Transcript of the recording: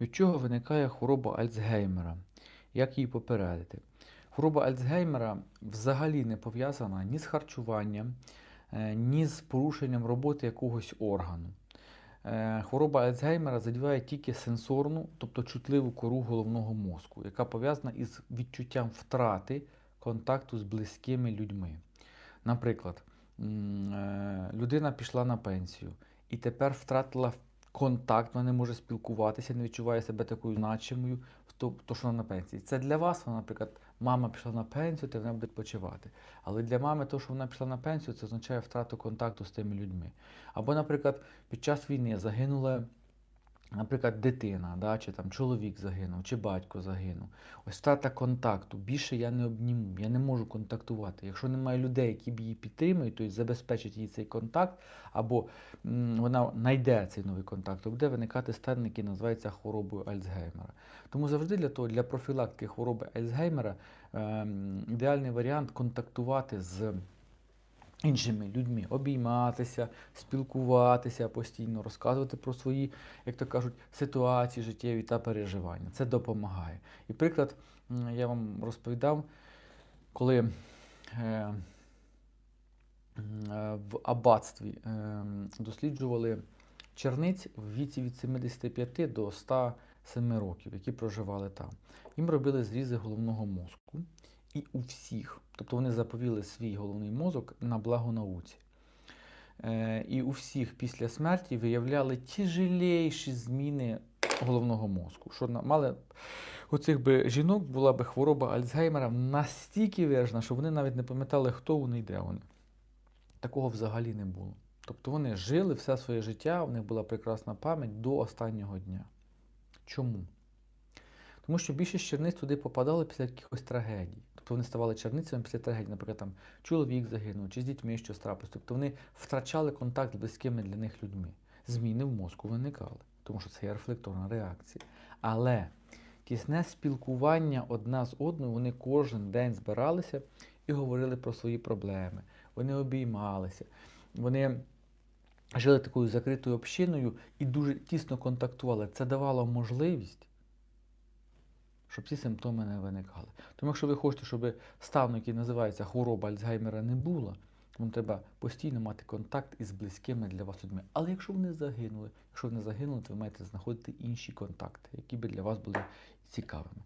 Від чого виникає хвороба Альцгеймера? Як її попередити? Хвороба Альцгеймера взагалі не пов'язана ні з харчуванням, е, ні з порушенням роботи якогось органу. Е, Хвороба Альцгеймера задіває тільки сенсорну, тобто чутливу кору головного мозку, яка пов'язана із відчуттям втрати контакту з близькими людьми. Наприклад, е, людина пішла на пенсію і тепер втратила контакт, вона не може спілкуватися, не відчуває себе такою значимою, то, то що вона на пенсії. Це для вас, вона, наприклад, мама пішла на пенсію, то вона буде відпочивати. Але для мами, то, що вона пішла на пенсію, це означає втрату контакту з тими людьми. Або, наприклад, під час війни загинула. Наприклад, дитина, да, чи там чоловік загинув, чи батько загинув. Ось втрата контакту. Більше я не обніму, я не можу контактувати. Якщо немає людей, які б її підтримують, тобто забезпечать їй цей контакт, або м, вона знайде цей новий контакт, то буде виникати стан, який називається хворобою Альцгеймера. Тому завжди для того, для профілактики хвороби Альцгеймера ем, ідеальний варіант контактувати з іншими людьми, обійматися, спілкуватися постійно, розказувати про свої, як то кажуть, ситуації життєві та переживання. Це допомагає. І приклад я вам розповідав, коли е, в аббатстві е, досліджували черниць в віці від 75 до 107 років, які проживали там. Їм робили зрізи головного мозку. І у всіх, тобто вони заповіли свій головний мозок на благо науці. Е, і у всіх після смерті виявляли тяжелейші зміни головного мозку. Що на- мали у цих би жінок була би хвороба Альцгеймера настільки виражена, що вони навіть не пам'ятали, хто вони і де вони. Такого взагалі не було. Тобто вони жили все своє життя, у них була прекрасна пам'ять до останнього дня. Чому? Тому що більшість черниць туди попадали після якихось трагедій. Тобто вони ставали черницями після трагедії, наприклад, там чоловік загинув, чи з дітьми щось трапилось. Тобто вони втрачали контакт з близькими для них людьми. Зміни в мозку виникали, тому що це є рефлекторна реакція. Але тісне спілкування одна з одною, вони кожен день збиралися і говорили про свої проблеми. Вони обіймалися, вони жили такою закритою общиною і дуже тісно контактували. Це давало можливість щоб ці симптоми не виникали. Тому якщо ви хочете, щоб стану, який називається хвороба Альцгеймера, не було, вам треба постійно мати контакт із близькими для вас людьми. Але якщо вони загинули, якщо вони загинули, то ви маєте знаходити інші контакти, які би для вас були цікавими.